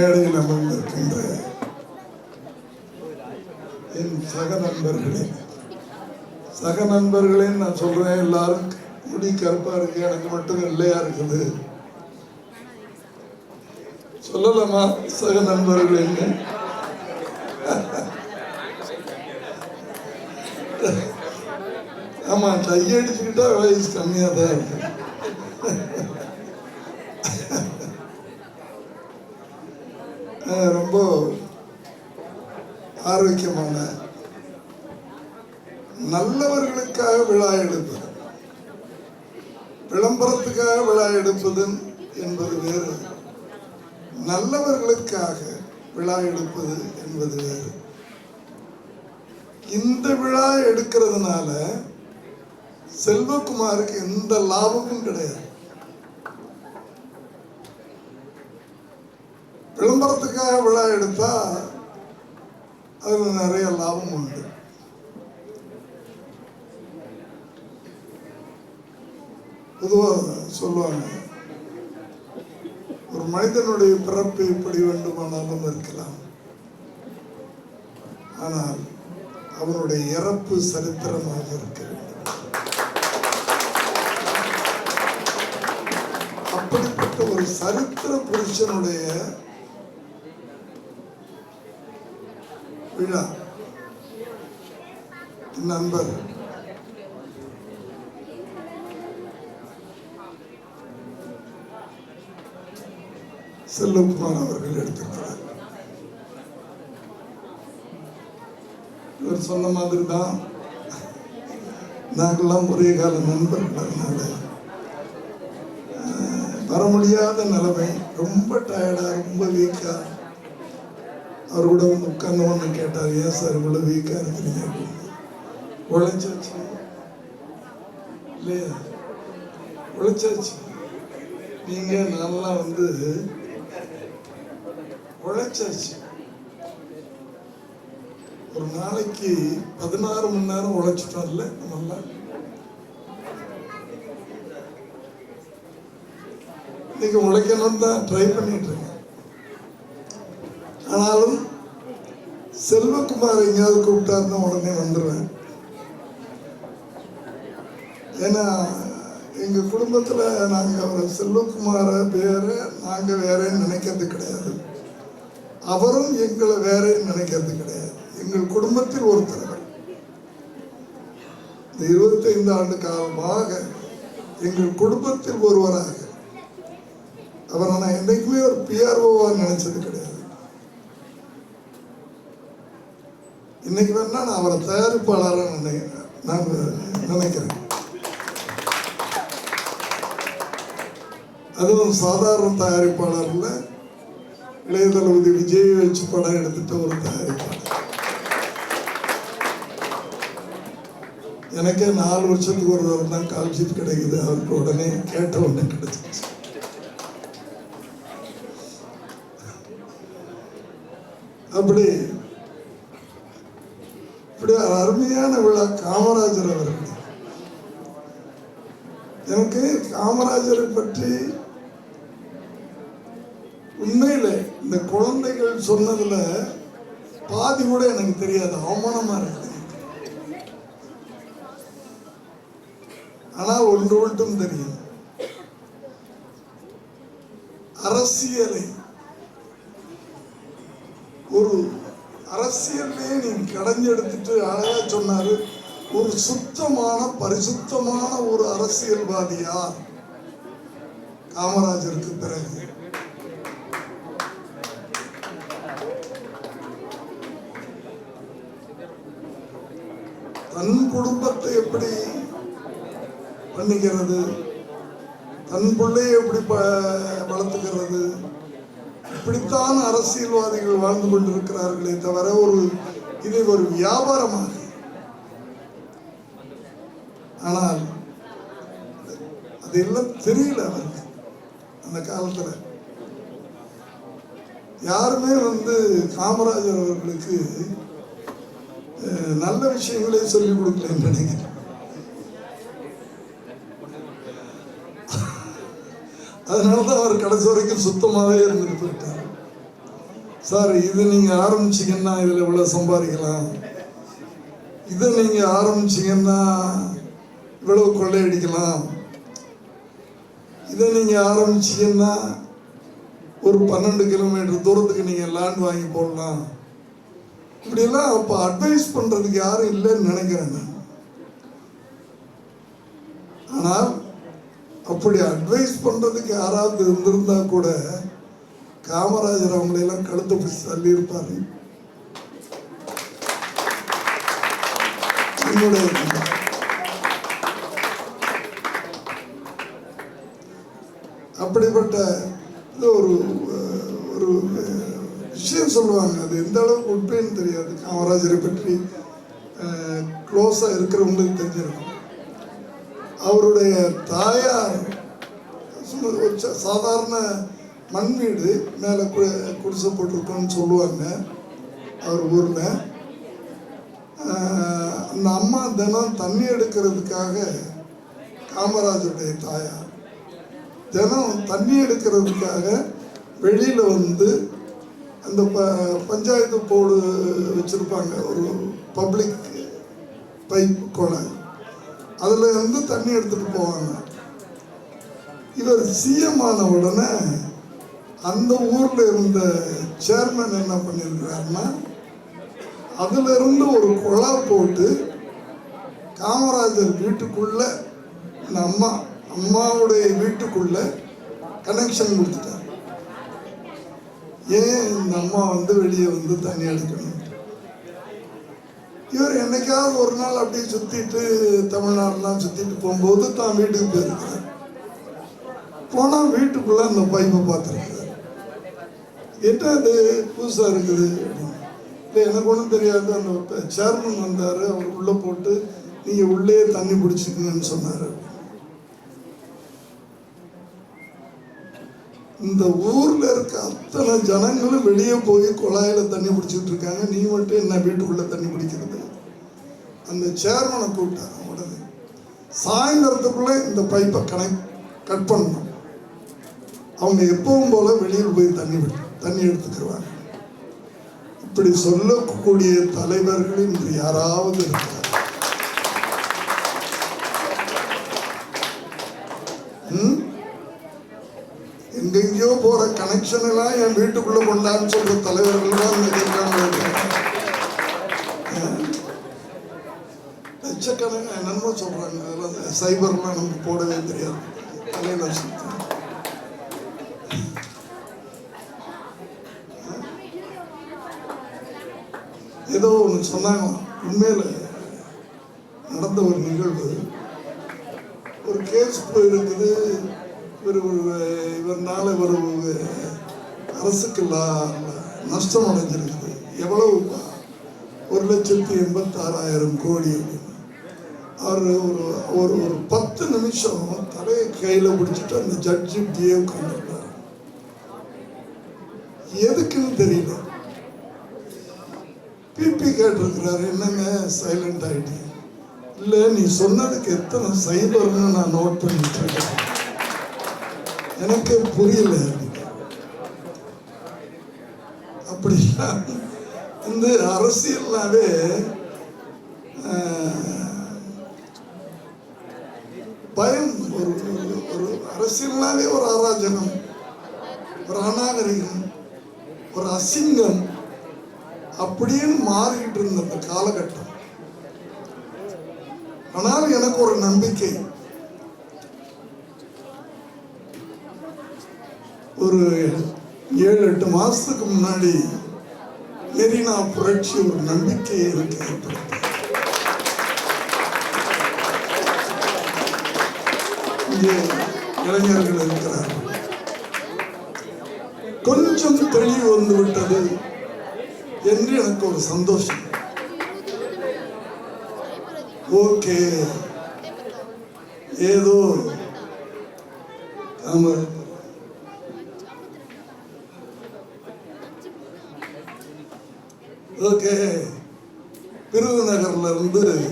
மேடையில் அமர்ந்திருக்கின்ற என் சக நண்பர்களே சக நண்பர்களே நான் சொல்றேன் எல்லாரும் முடி கருப்பா இருக்கு எனக்கு மட்டும் இல்லையா இருக்குது. சொல்லலாமா சக நண்பர்களேன்னு ஆமா கையடிச்சுக்கிட்டா வயசு கம்மியா தான் இருக்கு. ரொம்ப ஆரோக்கியமான நல்லவர்களுக்காக விழா எடுப்பது விளம்பரத்துக்காக விழா எடுப்பது என்பது வேறு நல்லவர்களுக்காக விழா எடுப்பது என்பது வேறு. இந்த விழா எடுக்கிறதுனால செல்வகுமாருக்கு எந்த லாபமும் கிடையாது. விளம்பரத்துக்காக விழா எடுத்தா அதில் நிறைய லாபம் உண்டு. பொதுவாக சொல்லுவாங்க ஒரு மனிதனுடைய பிறப்பு எப்படி வேண்டுமானாலும் இருக்கலாம். ஆனால் அவருடைய இறப்பு சரித்திரமாக இருக்க வேண்டும். அப்படிப்பட்ட ஒரு சரித்திர புருஷனுடைய விழா நண்பர். செல்வகுமார் அவர்கள் எடுத்திருக்கிறார். இவர் சொன்ன மாதிரி தான் நாங்கள்லாம் ஒரே கால நண்பர்கள் அதனால வர முடியாத நிலைமை ரொம்ப டயர்டா ரொம்ப வீக்கா அவர் கூட வந்து ஒன்று கேட்டார் ஏன் சார் இவ்வளோ வீக்காக இருக்கிறீங்க? அப்படின்னு உழைச்சாச்சு. இல்லையா? உழைச்சாச்சு. நீங்க நல்லா வந்து உழைச்சாச்சு. ஒரு நாளைக்கு பதினாறு மணி நேரம் உழைச்சிட்டோம்ல நல்லா? இன்னைக்கு உழைக்கணும் தான் ட்ரை பண்ணிட்டு ஆனாலும் செல்வகுமார் எங்கேயாவது கூப்பிட்டாருன்னா உடனே வந்துடுவேன் ஏன்னா எங்க குடும்பத்துல நாங்க அவரை செல்வகுமார வேற நாங்க வேறேன்னு நினைக்கிறது கிடையாது. அவரும் எங்களை வேறேன்னு நினைக்கிறது கிடையாது. எங்கள் குடும்பத்தில் ஒருத்தர் இந்த இருபத்தைந்து ஆண்டு காலமாக எங்கள் குடும்பத்தில் ஒருவராக அவரை. நான் என்றைக்குமே ஒரு பிஆர்ஓவா நினைச்சது கிடையாது. இன்னைக்கு வேணா நான் அவரை தயாரிப்பாளராக நினைக்கிறேன் நான் நினைக்கிறேன். அதுவும் சாதாரண தயாரிப்பாளரில் இளையதளபதி இளைய தளபதி விஜய் வச்சு படம் எடுத்துட்ட ஒரு தயாரிப்பாளர். எனக்கே நாலு வருஷத்துக்கு ஒரு தடவை தான் கால்ஷீட் கிடைக்குது. அவருக்கு உடனே கேட்ட உடனே கிடைச்சிச்சு அப்படி இப்படி அருமையான விழா காமராஜர் அவர்கள். எனக்கு காமராஜரை பற்றி உண்மையில இந்த குழந்தைகள் சொன்னதுல பாதி கூட எனக்கு தெரியாது அவமானமா இருக்கு. ஆனா ஒன்று மட்டும் தெரியும். அரசியலை ஒரு அரசியல்லையே நீ கடைஞ்செடுத்துட்டு அழகா சொன்னாரு ஒரு சுத்தமான பரிசுத்தமான ஒரு அரசியல்வாதியார் காமராஜருக்கு பிறகு. தன் குடும்பத்தை எப்படி பண்ணிக்கிறது? தன் பிள்ளையை எப்படி ப- வளர்த்துக்கிறது? இப்படித்தான் அரசியல்வாதிகள் வாழ்ந்து கொண்டிருக்கிறார்களே தவிர ஒரு இதை ஒரு வியாபாரமாக. ஆனால் அதெல்லாம் தெரியல அவருக்கு அந்த காலத்துல. யாருமே வந்து காமராஜர் அவர்களுக்கு நல்ல விஷயங்களே சொல்லிக் கொடுக்கலன்னு நினைக்கிறேன். அதனாலதான் அவர் கடைசி வரைக்கும் சுத்தமாகவே இருந்துட்டு போயிட்டார். சார் இது நீங்கள் ஆரம்பிச்சிங்கன்னா இதில் இவ்வளோ சம்பாதிக்கலாம். இதை நீங்கள் ஆரம்பிச்சிங்கன்னா இவ்வளோ கொள்ளையடிக்கலாம். இதை நீங்கள் ஆரம்பிச்சிங்கன்னா ஒரு பன்னெண்டு கிலோமீட்டர் தூரத்துக்கு நீங்கள் லேண்ட் வாங்கி போடலாம். இப்படிலாம் அப்போ அட்வைஸ் பண்ணுறதுக்கு யாரும் இல்லைன்னு நினைக்கிறேன் நான். ஆனால் அப்படி அட்வைஸ் பண்ணுறதுக்கு யாராவது இருந்திருந்தா கூட காமராஜர் அவங்களையெல்லாம் கழுத்தை பிடிச்சி தள்ளியிருப்பார். என்னுடைய அப்படிப்பட்ட இது ஒரு ஒரு விஷயம் சொல்லுவாங்க. அது எந்த அளவுக்கு உண்மைன்னு தெரியாது. காமராஜரை பற்றி க்ளோஸாக இருக்கிறவங்களுக்கு தெரிஞ்சிருக்கும். அவருடைய தாயார் சும்மா சாதாரண மண் வீடு மேலே கு குடிசை போட்டிருக்கோன்னு சொல்லுவாங்க அவர் ஊரில். அந்த அம்மா தினம் தண்ணி எடுக்கிறதுக்காக காமராஜருடைய தாயார். தினம் தண்ணி எடுக்கிறதுக்காக வெளியில் வந்து அந்த ப பஞ்சாயத்து போர்டு வச்சுருப்பாங்க ஒரு பப்ளிக் பைப் குழாய் அதில் இருந்து தண்ணி எடுத்துகிட்டு போவாங்க. இவர் சிஎம் ஆன உடனே அந்த ஊரில் இருந்த சேர்மன் என்ன பண்ணியிருக்கிறாருன்னா அதுல இருந்து ஒரு குழா போட்டு காமராஜர் வீட்டுக்குள்ள இந்த அம்மா அம்மாவுடைய வீட்டுக்குள்ள கனெக்ஷன் கொடுத்துட்டார். ஏன் இந்த அம்மா வந்து வெளியே வந்து தண்ணி எடுக்கணும்? இவர் என்னைக்காவது ஒரு நாள் அப்படியே சுற்றிட்டு தமிழ்நாடுலாம் சுற்றிட்டு போகும்போது தான் வீட்டுக்கு போயிருக்கிறார். போனால் வீட்டுக்குள்ளே அந்த பைப்பை பார்த்துருக்காரு என்ன அது புதுசாக இருக்குது. இல்லை எனக்கு ஒன்றும் தெரியாது. அந்த சேர்மன் வந்தார். அவர் உள்ளே போட்டு நீங்கள் உள்ளே தண்ணி பிடிச்சிக்கணும்னு சொன்னார். இந்த ஊர்ல இருக்க அத்தனை ஜனங்களும் வெளியே போய் குழாயில தண்ணி பிடிச்சிட்டு இருக்காங்க. நீ மட்டும் என்ன வீட்டுக்குள்ள தண்ணி பிடிக்கிறது? அந்த சேர்மனை கூப்பிட்டாங்க உடனே. சாயந்தரத்துக்குள்ள இந்த பைப்பை கனெக்ட் கட் பண்ணணும். அவங்க எப்பவும் போல வெளியில் போய் தண்ணி தண்ணி எடுத்துக்கிடுவாங்க இப்படி சொல்லக்கூடிய தலைவர்கள் இன்று யாராவது இருக்கிறார் எங்கெங்கேயோ போற கனெக்ஷன் எல்லாம் என் வீட்டுக்குள்ள கொண்டான்னு சொல்ற தலைவர்கள் தான் லட்சக்கணக்கான என்னென்னமோ சொல்றாங்க. அதெல்லாம் சைபர்லாம் நமக்கு போடவே தெரியாது. தலையில சுத்தம் ஏதோ ஒன்று சொன்னாங்க. உண்மையில் நடந்த ஒரு நிகழ்வு. ஒரு கேஸ் போயிருக்குது. இவர் ஒரு காலை வரும்போது ஒரு அரசுக்கு லா- நஷ்டம் அடைஞ்சிருக்குது எவ்வளவு? ஒரு லட்சத்தி எண்பத்தாறாயிரம் கோடி. அவர் ஒரு ஒரு ஒரு பத்து நிமிஷம் தலையை கையில் பிடிச்சிட்டு அந்த ஜட்ஜி இப்படியே உட்காந்துருக்காரு எதுக்குன்னு தெரியல. பிபி கேட்டிருக்கிறாரு என்னங்க சைலண்ட் ஆகிட்டு இல்லை நீ சொன்னதுக்கு எத்தனை சைபர்னு நான் நோட் பண்ணிட்டு இருக்கேன். எனக்கு புரியல. அப்படின்னா இந்த அரசியல்னாவே பயம் ஒரு ஒரு- ஒரு அரசியல்னாவே ஒரு அராஜகம் ஒரு அநாகரிகம் ஒரு அசிங்கம் அப்படின்னு மாறிக்கிட்டு இருந்த அந்த காலகட்டம். ஆனால் எனக்கு ஒரு நம்பிக்கை. ஒரு ஏழு எட்டு மாசத்துக்கு முன்னாடி மெரினா புரட்சி ஒரு நம்பிக்கையை எனக்கு ஏற்படுத்தி இங்கே இளைஞர்கள் இருக்கிறார்கள். கொஞ்சம் தெளிவு வந்து விட்டது என்று எனக்கு ஒரு சந்தோஷம். ஓகே. ஏதோ ஆமாம் ஓகே விருதுநகர்ல இருந்து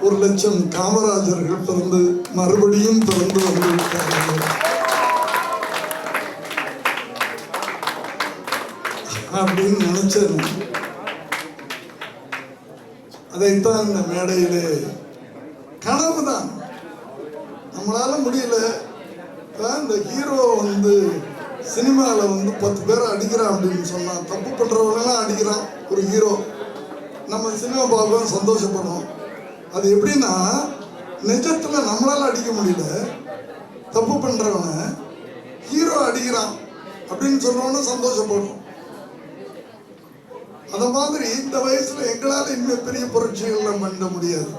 ஒரு லட்சம் காமராஜர்கள் பிறந்து மறுபடியும் பிறந்து வந்துவிட்டார்கள் அப்படின்னு நினைச்சேன். அதைத்தான் இந்த மேடையிலே கனவுதான். நம்மளால முடியல. இந்த ஹீரோ வந்து சினிமாவில் வந்து பத்து பேரை அடிக்கிறான் அப்படின்னு சொன்னான். தப்பு பண்ணுறவங்களாம் அடிக்கிறான். ஒரு ஹீரோ. சினிமா பார்ப்போம் சந்தோஷப்படும் அது எப்படின்னா நிஜத்தில் நம்மளால் அடிக்க முடியல. தப்பு பண்ணுறவனை ஹீரோ அடிக்கிறான் அப்படின்னு சொன்னோன்னு சந்தோஷப்படும் அந்த மாதிரி இந்த வயசுல எங்களால் இன்னும் பெரிய புரட்சிகள்லாம் பண்ண முடியாது.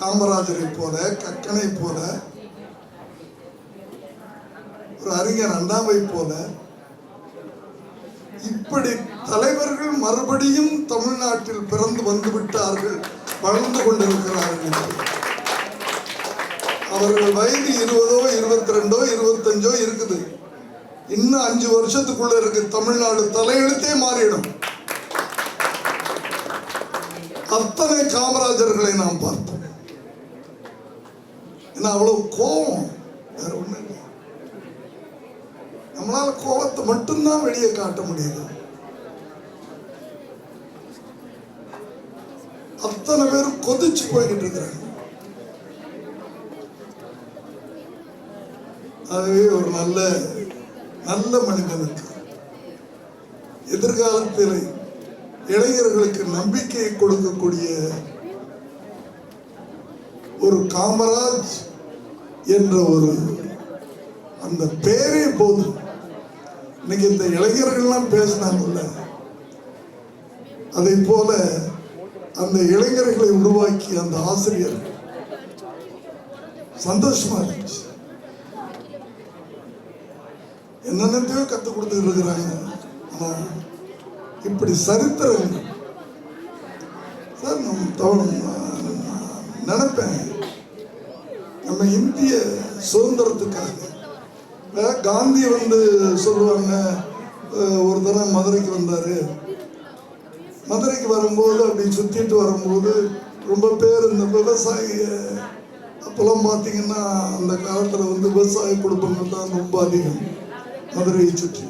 காமராஜரை போல கக்கனை போல ஒரு அறிஞர் அண்ணாவை போல இப்படி தலைவர்கள் மறுபடியும் தமிழ்நாட்டில் பிறந்து வந்து விட்டார்கள் வளர்ந்து கொண்டிருக்கிறார்கள் அவர்கள் வயது இருபதோ இருபத்தி ரெண்டோ இருபத்தஞ்சோ இருக்குது. இன்னும் அஞ்சு வருஷத்துக்குள்ள இருக்கு. தமிழ்நாடு தலையெழுத்தே மாறிடும். அத்தனை காமராஜர்களை நாம் பார்த்தோம். ஏன்னா அவ்வளவு கோபம் வேற ஒண்ணும் இல்லை நம்மளால கோபத்தை மட்டும்தான் வெளியே காட்ட முடியுது. அத்தனை பேரும் கொதிச்சு போய்கிட்டு இருக்கிறாங்க. அதுவே ஒரு நல்ல நல்ல மனிதனுக்கு. எதிர்காலத்தில் இளைஞர்களுக்கு நம்பிக்கையை கொடுக்கக்கூடிய ஒரு காமராஜ் என்ற ஒரு அந்த பேரே போதும். இன்னைக்கு இந்த இளைஞர்கள்லாம் பேசினாங்கல்ல? அதை போல அந்த இளைஞர்களை உருவாக்கி அந்த ஆசிரியர் சந்தோஷமா இருந்துச்சு. என்னென்னத்தையோ கற்றுக் கொடுத்து இருக்கிறாங்க. ஆனா இப்படி சரித்திரங்கள். சார் நம்ம தவறு நான் நினைப்பேன். நம்ம இந்திய சுதந்திரத்துக்காக காந்தி வந்து சொல்லுவாங்க ஒரு தடவை மதுரைக்கு வந்தார். மதுரைக்கு வரும்போது அப்படி சுற்றிட்டு வரும்போது ரொம்ப பேர் இந்த விவசாயிய அப்போல்லாம் பார்த்தீங்கன்னா அந்த காலத்தில் வந்து விவசாய குடும்பங்கள் தான் ரொம்ப அதிகம் மதுரையை சுற்றி.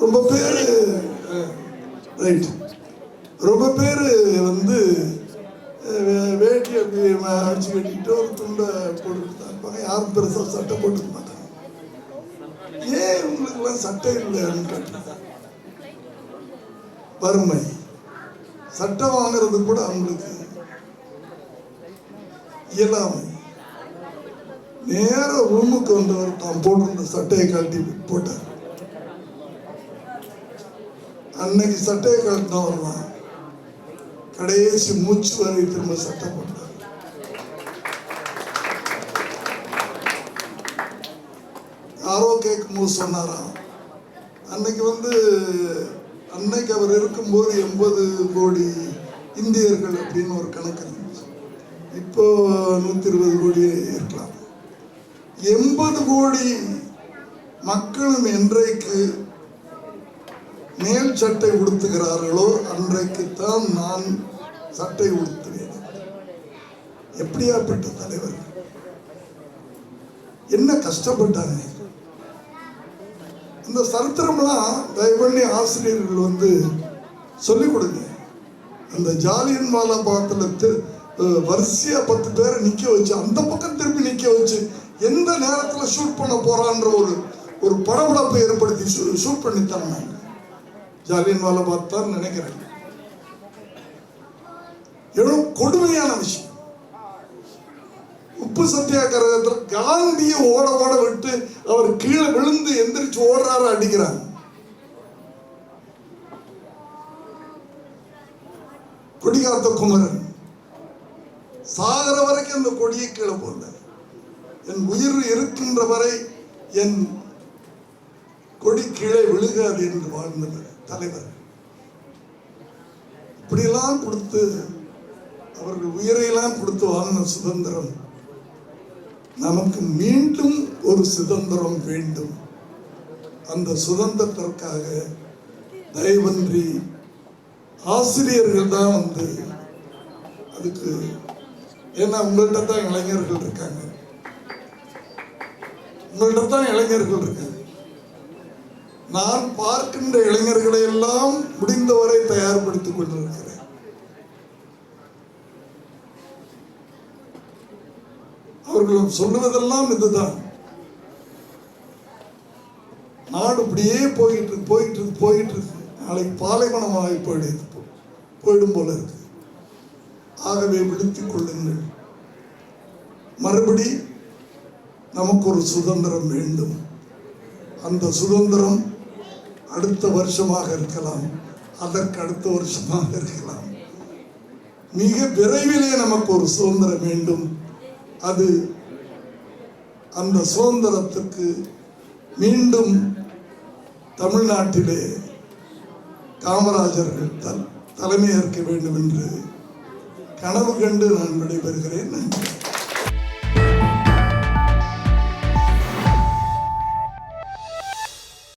ரொம்ப பேர் ரைட் ரொம்ப பேர் வந்து வே- வேட்டி அப்படி அடிச்சு கட்டிட்டு ஒரு துண்டை போட்டுட்டு யாரும் பெருசாக சட்டை போட்டுக்க மாட்டாங்க. ஏன் இவங்களுக்கெல்லாம் சட்டை இல்லைன்னு கேட்டாங்க வறுமை. சட்டை வாங்குறது கூட அவங்களுக்கு இயலாமை. நேர ரூமுக்கு வந்தவர் தான் போட்டிருந்த சட்டையை கழட்டி போட்டார். அன்னைக்கு சட்டையை கழட்டினவர் தான் கடைசி மூச்சு வரை திரும்ப சட்டை போட்டார். இருக்கும்போது சொன்னாராம். அன்னைக்கு வந்து அன்னைக்கு அவர் இருக்கும்போது எண்பது கோடி இந்தியர்கள் அப்படின்னு ஒரு கணக்கு இருந்துச்சு. இப்போ நூற்றி இருபது கோடி இருக்கலாம். எண்பது கோடி மக்களும் என்றைக்கு மேல் சட்டை உடுத்துகிறார்களோ அன்றைக்குத்தான் நான் சட்டை உடுத்துவேன். எப்படியாப்பட்ட தலைவர்? என்ன கஷ்டப்பட்டாங்க? இந்த சரித்திரம்லாம் தயவு பண்ணி ஆசிரியர்கள் வந்து சொல்லிக் கொடுங்க. அந்த ஜாலியன் வாலா பாத்தில் வரிசையா பத்து பேரை நிக்க வச்சு அந்த பக்கம் திருப்பி நிக்க வச்சு எந்த நேரத்துல ஷூட் பண்ண போறான்ற ஒரு ஒரு படபடப்பை ஏற்படுத்தி ஷூட் பண்ணி தரணும் ஜாலியன் வாலா பாத் தான் நினைக்கிறேன். எவ்வளவு கொடுமையான விஷயம். உப்பு சத்தியாகிரகத்தில் காந்தியை ஓட ஓட விட்டு அவர் கீழே விழுந்து எந்திரிச்சு ஓடுறாரு அடிக்கிறாங்க கொடிகாத்த குமரன் சாகிற வரைக்கும் அந்த கொடியை கீழே போடல என் உயிர் இருக்கின்ற வரை என் கொடி கீழே விழுகாது என்று வாழ்ந்தவர் தலைவர். இப்படியெல்லாம் கொடுத்து அவர்கள் உயிரையெல்லாம் கொடுத்து வாழ்ந்த சுதந்திரம். நமக்கு மீண்டும் ஒரு சுதந்திரம் வேண்டும். அந்த சுதந்திரத்திற்காக தயவன்றி ஆசிரியர்கள் தான் வந்து அதுக்கு ஏன்னா உங்கள்கிட்ட தான் இளைஞர்கள் இருக்காங்க. உங்கள்கிட்ட தான் இளைஞர்கள் இருக்காங்க. நான் பார்க்கின்ற இளைஞர்களை எல்லாம் முடிந்தவரை தயார்படுத்திக் கொண்டிருக்கிறேன். அவர்கள் சொல்லுவதெல்லாம் இதுதான். நாடு இப்படியே போயிட்டு இருக்கு போயிட்டு இருக்கு போயிட்டு இருக்கு. நாளைக்கு பாலைவனமாகி போயிடுது போயிடும் போல இருக்கு. ஆகவே விடுத்திக் கொள்ளுங்கள். மறுபடி நமக்கு ஒரு சுதந்திரம் வேண்டும். அந்த சுதந்திரம் அடுத்த வருஷமாக இருக்கலாம். அதற்கு அடுத்த வருஷமாக இருக்கலாம். மிக விரைவிலே நமக்கு ஒரு சுதந்திரம் வேண்டும். அது அந்த சுதந்திரத்துக்கு மீண்டும் தமிழ்நாட்டிலே காமராஜர்கள் த தலைமையேற்க வேண்டும் என்று கனவு கண்டு நான் விடைபெறுகிறேன். நன்றி.